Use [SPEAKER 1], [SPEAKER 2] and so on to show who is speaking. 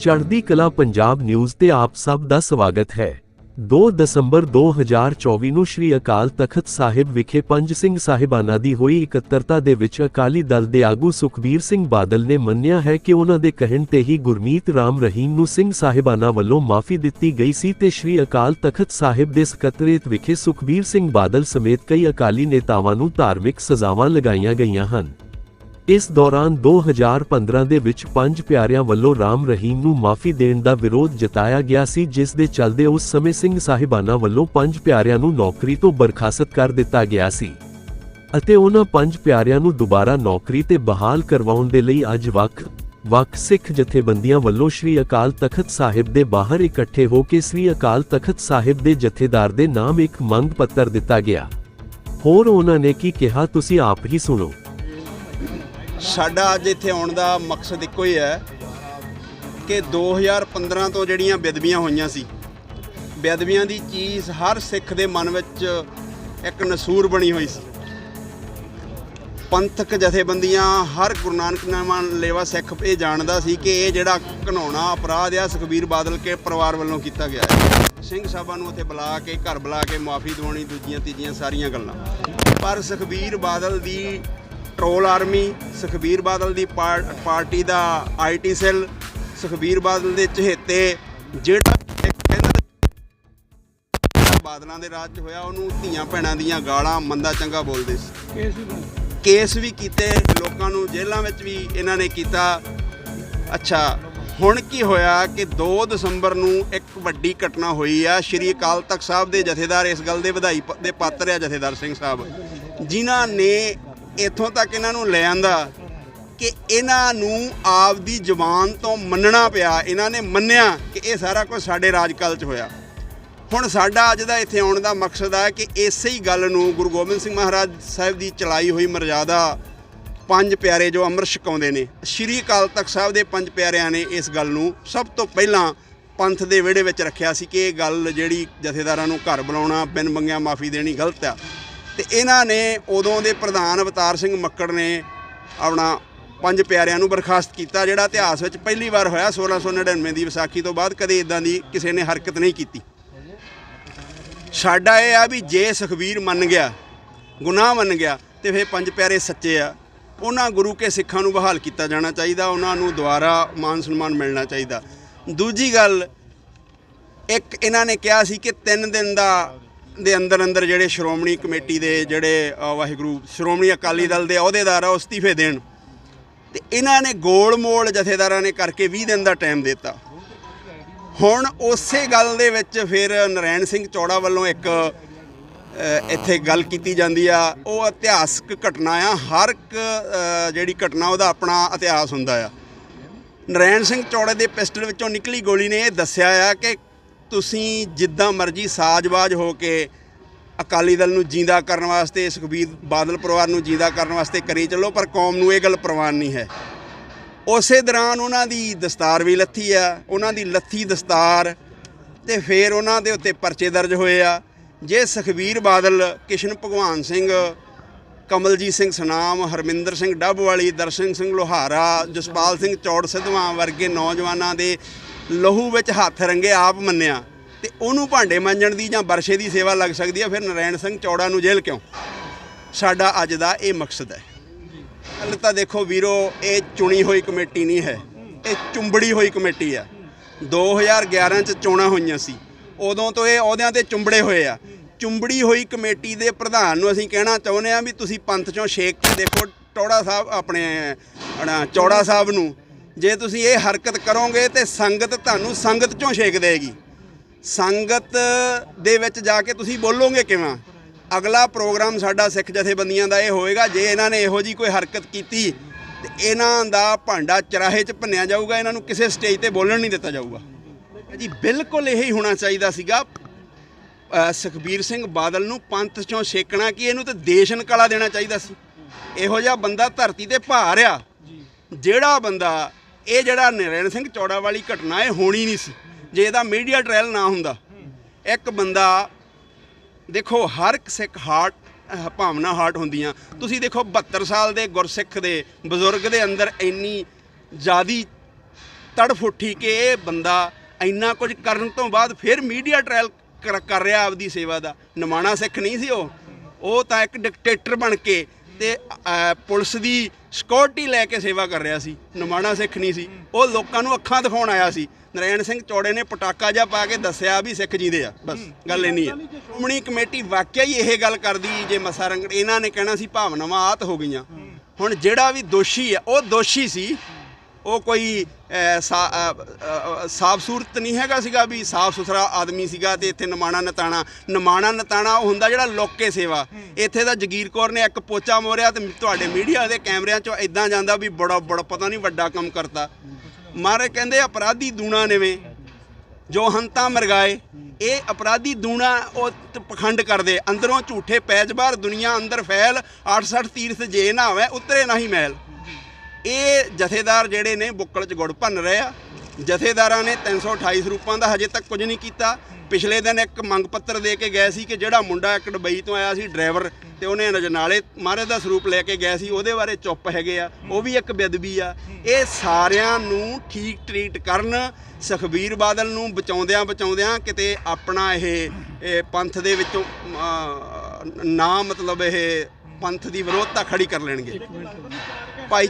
[SPEAKER 1] ਚੜ੍ਹਦੀ ਕਲਾ ਪੰਜਾਬ ਨਿਊਜ਼ ਤੇ ਆਪ ਸਭ ਦਾ ਸਵਾਗਤ ਹੈ। 2 ਦਸੰਬਰ 2024 ਨੂੰ ਸ੍ਰੀ ਅਕਾਲ ਤਖਤ ਸਾਹਿਬ ਵਿਖੇ ਪੰਜ ਸਿੰਘ ਸਾਹਿਬਾਨਾਂ ਦੀ ਹੋਈ ਇਕੱਤਰਤਾ ਦੇ ਵਿੱਚ ਅਕਾਲੀ ਦਲ ਦੇ ਆਗੂ ਸੁਖਬੀਰ ਸਿੰਘ ਬਾਦਲ ਨੇ ਮੰਨਿਆ ਹੈ ਕਿ ਉਹਨਾਂ ਦੇ ਕਹਿਣ ਤੇ ਹੀ ਗੁਰਮੀਤ ਰਾਮ ਰਹੀਮ ਨੂੰ ਸਿੰਘ ਸਾਹਿਬਾਨਾਂ ਵੱਲੋਂ ਮਾਫੀ ਦਿੱਤੀ ਗਈ ਸੀ ਤੇ ਸ੍ਰੀ ਅਕਾਲ ਤਖਤ ਸਾਹਿਬ ਦੇ ਸਕੱਤਰੇਤ ਵਿਖੇ ਸੁਖਬੀਰ ਸਿੰਘ ਬਾਦਲ ਸਮੇਤ ਕਈ ਅਕਾਲੀ ਨੇਤਾਵਾਂ ਨੂੰ ਧਾਰਮਿਕ ਸਜ਼ਾਵਾਂ ਲਗਾਈਆਂ ਗਈਆਂ ਹਨ। ਇਸ ਦੌਰਾਨ 2015 ਦੇ ਵਿੱਚ ਪੰਜ ਪਿਆਰਿਆਂ ਵੱਲੋਂ ਰਾਮ ਰਹੀਮ ਨੂੰ ਮਾਫੀ ਦੇਣ ਦਾ ਵਿਰੋਧ ਜਤਾਇਆ ਗਿਆ ਸੀ, ਜਿਸ ਦੇ ਚੱਲਦੇ ਉਸ ਸਮੇਂ ਸਿੰਘ ਸਾਹਿਬਾਨਾਂ ਵੱਲੋਂ ਪੰਜ ਪਿਆਰਿਆਂ ਨੂੰ ਨੌਕਰੀ ਤੋਂ ਬਰਖਾਸਤ ਕਰ ਦਿੱਤਾ ਗਿਆ ਸੀ ਅਤੇ ਉਹਨਾਂ ਪੰਜ ਪਿਆਰਿਆਂ ਨੂੰ ਦੁਬਾਰਾ ਨੌਕਰੀ ਤੇ ਬਹਾਲ ਕਰਵਾਉਣ ਦੇ ਲਈ ਅੱਜ ਵੱਖ ਵੱਖ ਸਿੱਖ ਜਥੇਬੰਦੀਆਂ ਵੱਲੋਂ ਸ੍ਰੀ ਅਕਾਲ ਤਖਤ ਸਾਹਿਬ ਦੇ ਬਾਹਰ ਇਕੱਠੇ ਹੋ ਕੇ ਸ੍ਰੀ ਅਕਾਲ ਤਖਤ ਸਾਹਿਬ ਦੇ ਜਥੇਦਾਰ ਦੇ ਨਾਮ ਇੱਕ ਮੰਗ ਪੱਤਰ ਦਿੱਤਾ ਗਿਆ। ਹੋਰ ਉਹਨਾਂ ਨੇ ਕੀ ਕਿਹਾ, ਤੁਸੀਂ ਆਪ ਹੀ ਸੁਣੋ।
[SPEAKER 2] ਸਾਡਾ ਅੱਜ ਇੱਥੇ ਆਉਣ ਦਾ ਮਕਸਦ ਇੱਕੋ ਹੀ ਹੈ ਕਿ 2015 ਤੋਂ ਜਿਹੜੀਆਂ ਬੇਦਬੀਆਂ ਹੋਈਆਂ ਸੀ ਬੇਦਬੀਆਂ ਦੀ ਚੀਜ਼ ਹਰ ਸਿੱਖ ਦੇ ਮਨ ਵਿੱਚ ਇੱਕ ਨਸੂਰ ਬਣੀ ਹੋਈ ਸੀ। ਪੰਥਕ ਜਥੇਬੰਦੀਆਂ, ਹਰ ਗੁਰੂ ਨਾਨਕ ਨਾਮ ਲੇਵਾ ਸਿੱਖ ਇਹ ਜਾਣਦਾ ਸੀ ਕਿ ਇਹ ਜਿਹੜਾ ਘਨਾਉਣਾ ਅਪਰਾਧ ਆ, ਸੁਖਬੀਰ ਬਾਦਲ ਕੇ ਪਰਿਵਾਰ ਵੱਲੋਂ ਕੀਤਾ ਗਿਆ ਹੈ। ਸਿੰਘ ਸਾਹਿਬਾਂ ਨੂੰ ਉੱਥੇ ਬੁਲਾ ਕੇ, ਘਰ ਬੁਲਾ ਕੇ ਮਾਫੀ ਦਿਵਾਉਣੀ, ਦੂਜੀਆਂ, ਤੀਜੀਆਂ ਸਾਰੀਆਂ ਗੱਲਾਂ। ਪਰ ਸੁਖਬੀਰ ਬਾਦਲ ਦੀ ਟਰੋਲ ਆਰਮੀ ਸੁਖਬੀਰ ਬਾਦਲ ਦੀ ਪਾਰ- ਪਾਰਟੀ ਦਾ ਆਈਟੀ ਸੈੱਲ ਸੁਖਬੀਰ ਬਾਦਲ ਦੇ ਚਹੇਤੇ ਜਿਹੜਾ ਬਾਦਲਾਂ ਦੇ ਰਾਜ 'ਚ ਹੋਇਆ ਉਹਨੂੰ ਧੀਆਂ ਭੈਣਾਂ ਦੀਆਂ ਗਾਲਾਂ ਮੰਦਾ ਚੰਗਾ ਬੋਲਦੇ ਸੀ। ਕੇਸ ਵੀ ਕੀਤੇ ਲੋਕਾਂ ਨੂੰ ਜੇਲ੍ਹਾਂ ਵਿੱਚ ਵੀ ਇਹਨਾਂ ਨੇ ਕੀਤਾ। ਅੱਛਾ ਹੁਣ ਕੀ ਹੋਇਆ ਕਿ 2 ਦਸੰਬਰ ਨੂੰ ਇੱਕ ਵੱਡੀ ਘਟਨਾ ਹੋਈ ਆ ਸ਼੍ਰੀ ਅਕਾਲ ਤਖਤ ਸਾਹਿਬ ਦੇ ਜਥੇਦਾਰ ਇਸ ਗੱਲ ਦੇ ਵਧਾਈ ਦੇ ਪਾਤਰ ਆ ਜਥੇਦਾਰ ਸਿੰਘ ਸਾਹਿਬ। ਜਿਨ੍ਹਾਂ ਨੇ ਇੱਥੋਂ ਤੱਕ ਇਹਨਾਂ ਨੂੰ ਲੈ ਆਂਦਾ ਕਿ ਇਹਨਾਂ ਨੂੰ ਆਪਦੀ ਜ਼ੁਬਾਨ ਤੋਂ ਮੰਨਣਾ ਪਿਆ, ਇਹਨਾਂ ਨੇ ਮੰਨਿਆ ਕਿ ਇਹ ਸਾਰਾ ਕੁਝ ਸਾਡੇ ਰਾਜਕਾਲ 'ਚ ਹੋਇਆ। ਹੁਣ ਸਾਡਾ ਅੱਜ ਦਾ ਇੱਥੇ ਆਉਣ ਦਾ ਮਕਸਦ ਆ ਕਿ ਇਸੇ ਹੀ ਗੱਲ ਨੂੰ ਗੁਰੂ ਗੋਬਿੰਦ ਸਿੰਘ ਮਹਾਰਾਜ ਸਾਹਿਬ ਦੀ ਚਲਾਈ ਹੋਈ ਮਰਜ਼ਾਦਾ ਪੰਜ ਪਿਆਰੇ ਜੋ ਅੰਮ੍ਰਿਤ ਛਕਾਉਂਦੇ ਨੇ, ਸ਼੍ਰੀ ਅਕਾਲ ਤਖਤ ਸਾਹਿਬ ਦੇ ਪੰਜ ਪਿਆਰਿਆਂ ਨੇ ਇਸ ਗੱਲ ਨੂੰ ਸਭ ਤੋਂ ਪਹਿਲਾਂ ਪੰਥ ਦੇ ਵਿਹੜੇ ਵਿੱਚ ਰੱਖਿਆ ਸੀ ਕਿ ਇਹ ਗੱਲ ਜਿਹੜੀ ਜਥੇਦਾਰਾਂ ਨੂੰ ਘਰ ਬੁਲਾਉਣਾ ਬਿਨ ਮੰਗਿਆ ਮਾਫੀ ਦੇਣੀ ਗਲਤ ਆ। ਤੇ ਇਹਨਾਂ ਨੇ ਉਦੋਂ ਦੇ ਪ੍ਰਧਾਨ ਅਵਤਾਰ ਸਿੰਘ ਮੱਕੜ ਨੇ ਆਪਣਾ ਪੰਜ ਪਿਆਰਿਆਂ ਨੂੰ ਬਰਖਾਸਤ ਕੀਤਾ, ਜਿਹੜਾ ਇਤਿਹਾਸ ਵਿੱਚ ਪਹਿਲੀ ਵਾਰ ਹੋਇਆ 1699 ਦੀ ਵਿਸਾਖੀ ਤੋਂ ਬਾਅਦ, ਕਦੇ ਇਦਾਂ ਦੀ ਕਿਸੇ ਨੇ ਹਰਕਤ ਨਹੀਂ ਕੀਤੀ। ਸਾਡਾ ਇਹ ਆ ਵੀ ਜੇ ਸੁਖਬੀਰ ਮੰਨ ਗਿਆ, ਗੁਨਾਹ ਮੰਨ ਗਿਆ, ਤੇ ਫਿਰ ਪੰਜ ਪਿਆਰੇ ਸੱਚੇ ਆ। ਉਹਨਾਂ ਗੁਰੂ ਕੇ ਸਿੱਖਾਂ ਨੂੰ ਬਹਾਲ ਕੀਤਾ ਜਾਣਾ ਚਾਹੀਦਾ, ਉਹਨਾਂ ਨੂੰ ਦੁਆਰਾ ਮਾਨ ਸਨਮਾਨ ਮਿਲਣਾ ਚਾਹੀਦਾ। ਦੂਜੀ ਗੱਲ, ਇੱਕ ਇਹਨਾਂ ਨੇ ਕਿਹਾ ਸੀ ਕਿ 3 ਦਿਨ ਦਾ ਦੇ ਅੰਦਰ ਅੰਦਰ ਜਿਹੜੇ ਸ਼੍ਰੋਮਣੀ ਕਮੇਟੀ ਦੇ ਜਿਹੜੇ ਵਾਹਿਗੁਰੂ, ਸ਼੍ਰੋਮਣੀ ਅਕਾਲੀ ਦਲ ਦੇ ਅਹੁਦੇਦਾਰ ਆ ਉਹ ਅਸਤੀਫੇ ਦੇਣ। ਤੇ ਇਹਨਾਂ ਨੇ ਗੋਲ ਮੋਲ ਜਥੇਦਾਰਾਂ ਨੇ ਕਰਕੇ 20 ਦਿਨ ਦਾ ਟਾਈਮ ਦਿੱਤਾ। ਹੁਣ ਉਸੇ ਗੱਲ ਦੇ ਵਿੱਚ ਫਿਰ ਨਰੈਣ ਸਿੰਘ ਚੌੜਾ ਵੱਲੋਂ ਇੱਕ ਇੱਥੇ ਗੱਲ ਕੀਤੀ ਜਾਂਦੀ ਆ। ਉਹ ਇਤਿਹਾਸਕ ਘਟਨਾ ਆ। ਹਰ ਇੱਕ ਜਿਹੜੀ ਘਟਨਾ ਉਹਦਾ ਆਪਣਾ ਇਤਿਹਾਸ ਹੁੰਦਾ ਆ। ਨਰੈਣ ਸਿੰਘ ਚੌੜੇ ਦੇ ਪਿਸਟਲ ਵਿੱਚੋਂ ਨਿਕਲੀ ਗੋਲੀ ਨੇ ਇਹ ਦੱਸਿਆ ਆ ਕਿ ਤੁਸੀਂ ਜਿੱਦਾਂ ਮਰਜ਼ੀ ਸਾਜ਼ਬਾਜ਼ ਹੋ ਕੇ ਅਕਾਲੀ ਦਲ ਨੂੰ ਜਿੰਦਾ ਕਰਨ ਵਾਸਤੇ, ਸੁਖਬੀਰ ਬਾਦਲ ਪਰਿਵਾਰ ਨੂੰ ਜਿੰਦਾ ਕਰਨ ਵਾਸਤੇ ਕਰੀ ਚੱਲੋ, ਪਰ ਕੌਮ ਨੂੰ ਇਹ ਗੱਲ ਪ੍ਰਵਾਨ ਨਹੀਂ ਹੈ। ਉਸੇ ਦੌਰਾਨ ਉਹਨਾਂ ਦੀ ਦਸਤਾਰ ਵੀ ਲੱਥੀ ਆ, ਉਹਨਾਂ ਦੀ ਲੱਥੀ ਦਸਤਾਰ ਤੇ ਫਿਰ ਉਹਨਾਂ ਦੇ ਉੱਤੇ ਪਰਚੇ ਦਰਜ ਹੋਏ ਆ। ਜੇ ਸੁਖਬੀਰ ਬਾਦਲ, ਕਿਸ਼ਨ ਭਗਵਾਨ ਸਿੰਘ, ਕਮਲਜੀਤ ਸਿੰਘ ਸਨਾਮ, ਹਰਮਿੰਦਰ ਸਿੰਘ ਡੱਬਵਾਲੀ ਦਰਸ਼ਨ ਸਿੰਘ ਲੋਹਾਰਾ, ਜਸਪਾਲ ਸਿੰਘ ਚੌੜ ਸਿੱਧਵਾਂ ਵਰਗੇ ਨੌਜਵਾਨਾਂ ਦੇ ਲਹੂ ਵਿੱਚ ਹੱਥ ਰੰਗੇ ਆਪ ਮੰਨਿਆ ਤੇ ਉਹਨੂੰ ਭਾਂਡੇ ਮਾਂਜਣ ਦੀ ਜਾਂ ਬਰਸ਼ੇ ਦੀ ਸੇਵਾ ਲੱਗ ਸਕਦੀ ਹੈ, ਫਿਰ ਨਰੈਣ ਸਿੰਘ ਚੌੜਾ ਨੂੰ ਜੇਲ੍ਹ ਕਿਉਂ? ਸਾਡਾ ਅੱਜ ਦਾ ਇਹ ਮਕਸਦ ਹੈ। ਗੱਲ ਤਾਂ ਦੇਖੋ ਵੀਰੋ, ਇਹ ਚੁਣੀ ਹੋਈ ਕਮੇਟੀ ਨਹੀਂ ਹੈ, ਇਹ ਚੁੰਬੜੀ ਹੋਈ ਕਮੇਟੀ ਆ। 2011 ਚ ਚੋਣਾਂ ਹੋਈਆਂ ਸੀ, ਉਦੋਂ ਤੋਂ ਇਹ ਅਹੁਦਿਆਂ ਤੇ ਚੁੰਬੜੇ ਹੋਏ ਆ। ਚੁੰਬੜੀ ਹੋਈ ਕਮੇਟੀ ਦੇ ਪ੍ਰਧਾਨ ਨੂੰ ਅਸੀਂ ਕਹਿਣਾ ਚਾਹੁੰਦੇ ਆ ਵੀ ਤੁਸੀਂ ਪੰਥ ਚੋਂ ਛੇਕ ਕੇ ਦੇਖੋ, ਟੌੜਾ ਸਾਹਿਬ ਆਪਣੇ ਚੌੜਾ ਸਾਹਿਬ ਨੂੰ ਜੇ ਤੁਸੀਂ ਇਹ ਹਰਕਤ ਕਰੋਗੇ ਤੇ ਸੰਗਤ ਤੁਹਾਨੂੰ ਸੰਗਤ ਚੋਂ ਛੇਕ ਦੇਗੀ। ਸੰਗਤ ਦੇ ਵਿੱਚ ਜਾ ਕੇ ਤੁਸੀਂ ਬੋਲੋਗੇ ਕਿਵੇਂ? ਅਗਲਾ ਪ੍ਰੋਗਰਾਮ ਸਾਡਾ ਸਿੱਖ ਜਥੇਬੰਦੀਆਂ ਦਾ ਇਹ ਹੋਏਗਾ ਜੇ ਇਹਨਾਂ ਨੇ ਇਹੋ ਜੀ ਕੋਈ ਹਰਕਤ ਕੀਤੀ ਤੇ ਇਹਨਾਂ ਦਾ ਭਾਂਡਾ ਚਰਾਹੇ 'ਚ ਭੰਨਿਆ ਜਾਊਗਾ ਇਹਨਾਂ ਨੂੰ ਕਿਸੇ ਸਟੇਜ ਤੇ ਬੋਲਣ ਨਹੀਂ ਦਿੱਤਾ ਜਾਊਗਾ। ਜੀ ਬਿਲਕੁਲ ਇਹੀ ਹੋਣਾ ਚਾਹੀਦਾ ਸੀਗਾ। ਸੁਖਬੀਰ ਸਿੰਘ ਬਾਦਲ ਨੂੰ ਪੰਥ ਚੋਂ ਛੇਕਣਾ ਕਿ ਇਹਨੂੰ ਤੇ ਦੇਸ਼ ਨਿਕਾਲਾ ਦੇਣਾ ਚਾਹੀਦਾ ਸੀ। ਇਹੋ ਜਿਹਾ ਬੰਦਾ ਧਰਤੀ ਤੇ ਭਾਰ ਆ। ਜਿਹੜਾ ਬੰਦਾ ਇਹ ਜਿਹੜਾ ਨਰੈਣ ਸਿੰਘ ਚੌੜਾ ਵਾਲੀ ਘਟਨਾ, ਇਹ ਹੋਣੀ ਨਹੀਂ ਸੀ। ਜੇ ਇਹਦਾ ਮੀਡੀਆ ਟ੍ਰਾਇਲ ਨਾ ਹੁੰਦਾ, ਇੱਕ ਬੰਦਾ, ਦੇਖੋ, ਹਰ ਇੱਕ ਸਿੱਖ ਹਾਰਟ ਭਾਵਨਾ ਹਾਰਟ ਹੁੰਦੀਆਂ। ਤੁਸੀਂ ਦੇਖੋ 72 ਸਾਲ ਦੇ ਗੁਰਸਿੱਖ ਦੇ, ਬਜ਼ੁਰਗ ਦੇ ਅੰਦਰ ਇੰਨੀ ਜਿਆਦੀ ਤੜਫ ਉੱਠੀ ਕਿ ਇਹ ਬੰਦਾ ਇੰਨਾ ਕੁਝ ਕਰਨ ਤੋਂ ਬਾਅਦ ਫਿਰ ਮੀਡੀਆ ਟ੍ਰਾਇਲ ਕਰ ਕਰ ਰਿਹਾ ਆਪਦੀ ਸੇਵਾ ਦਾ। ਨਿਮਾਣਾ ਸਿੱਖ ਨਹੀਂ ਸੀ ਉਹ। ਉਹ ਤਾਂ ਇੱਕ ਡਿਕਟੇਟਰ ਬਣ ਕੇ ਤੇ ਪੁਲਿਸ ਦੀ ਸਿਕਿਉਰਿਟੀ ਲੈ ਕੇ ਸੇਵਾ ਕਰ ਰਿਹਾ ਸੀ। ਨਿਮਾਣਾ ਸਿੱਖ ਨਹੀਂ ਸੀ। ਉਹ ਲੋਕਾਂ ਨੂੰ ਅੱਖਾਂ ਦਿਖਾਉਣ ਆਇਆ ਸੀ। ਨਰੈਣ ਸਿੰਘ ਚੌੜੇ ਨੇ ਪਟਾਕਾ ਜਿਹਾ ਪਾ ਕੇ ਦੱਸਿਆ ਵੀ ਸਿੱਖ ਜੀਂਦੇ ਆ। ਬਸ, ਗੱਲ ਇੰਨੀ ਹੈ ਸ਼੍ਰੋਮਣੀ ਕਮੇਟੀ ਵਾਕਿਆ ਹੀ ਇਹ ਗੱਲ ਕਰਦੀ ਜੇ ਮਸਾ ਰੰਗੜ ਇਹਨਾਂ ਨੇ ਕਹਿਣਾ ਸੀ ਭਾਵਨਾਵਾਂ ਆਤ ਹੋ ਗਈਆਂ। ਹੁਣ ਜਿਹੜਾ ਵੀ ਦੋਸ਼ੀ ਆ, ਉਹ ਦੋਸ਼ੀ ਸੀ। ਉਹ ਕੋਈ ਸਾਫ਼ ਸੂਰਤ ਨਹੀਂ ਹੈਗਾ ਸੀਗਾ ਵੀ ਸਾਫ਼ ਸੁਥਰਾ ਆਦਮੀ ਸੀਗਾ ਤੇ ਇੱਥੇ ਨਮਾਣਾ ਨਤਾਣਾ ਨਮਾਣਾ ਨਤਾਣਾ ਉਹ ਹੁੰਦਾ ਜਿਹੜਾ ਲੋਕੇ ਸੇਵਾ। ਇੱਥੇ ਦਾ ਜਗੀਰ ਕੌਰ ਨੇ ਇੱਕ ਪੋਚਾ ਮੋਰਿਆ ਤੇ ਤੁਹਾਡੇ ਮੀਡੀਆ ਦੇ ਕੈਮਰਿਆਂ 'ਚੋਂ ਇਦਾਂ ਜਾਂਦਾ ਵੀ ਬੜਾ ਬੜਾ ਪਤਾ ਨਹੀਂ ਵੱਡਾ ਕੰਮ ਕਰਤਾ। ਮਾਰੇ ਕਹਿੰਦੇ ਅਪਰਾਧੀ ਦੂਣਾ ਨੇਵੇਂ ਜੋ ਹੰਤਾ ਮਰਗਾਏ ਇਹ ਅਪਰਾਧੀ ਦੂਣਾ ਉਹ ਪਖੰਡ ਕਰਦੇ ਅੰਦਰੋਂ ਝੂਠੇ ਪੈਜ ਬਾਹਰ ਦੁਨੀਆ ਅੰਦਰ ਫੈਲ 68 ਤੀਰਥ ਜੇ ਨਾ ਹੋਵੇ ਉਤਰੇ ਨਹੀਂ ਮੈਲ। ਇਹ ਜਥੇਦਾਰ ਜਿਹੜੇ ਨੇ ਬੁੱਕਲ 'ਚ ਗੁੜ ਭੰਨ ਰਹੇ ਆ। ਜਥੇਦਾਰਾਂ ਨੇ 328 ਸਰੂਪਾਂ ਦਾ ਹਜੇ ਤੱਕ ਕੁਝ ਨਹੀਂ ਕੀਤਾ। ਪਿਛਲੇ ਦਿਨ ਇੱਕ ਮੰਗ ਪੱਤਰ ਦੇ ਕੇ ਗਏ ਸੀ ਕਿ ਜਿਹੜਾ ਮੁੰਡਾ ਇੱਕ ਦੁਬਈ ਤੋਂ ਆਇਆ ਸੀ ਡਰਾਈਵਰ ਤੇ ਉਹਨੇ ਰਜਨਾਲੇ ਮਹਾਰਾਜ ਦਾ ਸਰੂਪ ਲੈ ਕੇ ਗਿਆ ਸੀ ਉਹਦੇ ਬਾਰੇ ਚੁੱਪ ਹੈਗੇ ਆ। ਉਹ ਵੀ ਇੱਕ ਬੇਦਬੀ ਆ। ਇਹ ਸਾਰਿਆਂ ਨੂੰ ਠੀਕ ਟਰੀਟ ਕਰਨ ਸੁਖਬੀਰ ਬਾਦਲ ਨੂੰ ਬਚਾਉਂਦਿਆਂ ਬਚਾਉਂਦਿਆਂ ਕਿਤੇ ਆਪਣਾ ਇਹ ਪੰਥ ਦੇ ਵਿੱਚੋਂ ਅਹ, ਨਾ ਮਤਲਬ ਇਹ ਪੰਥ ਦੀ ਵਿਰੋਧਤਾ ਖੜੀ ਕਰ ਲੈਣਗੇ। ਭਾਈ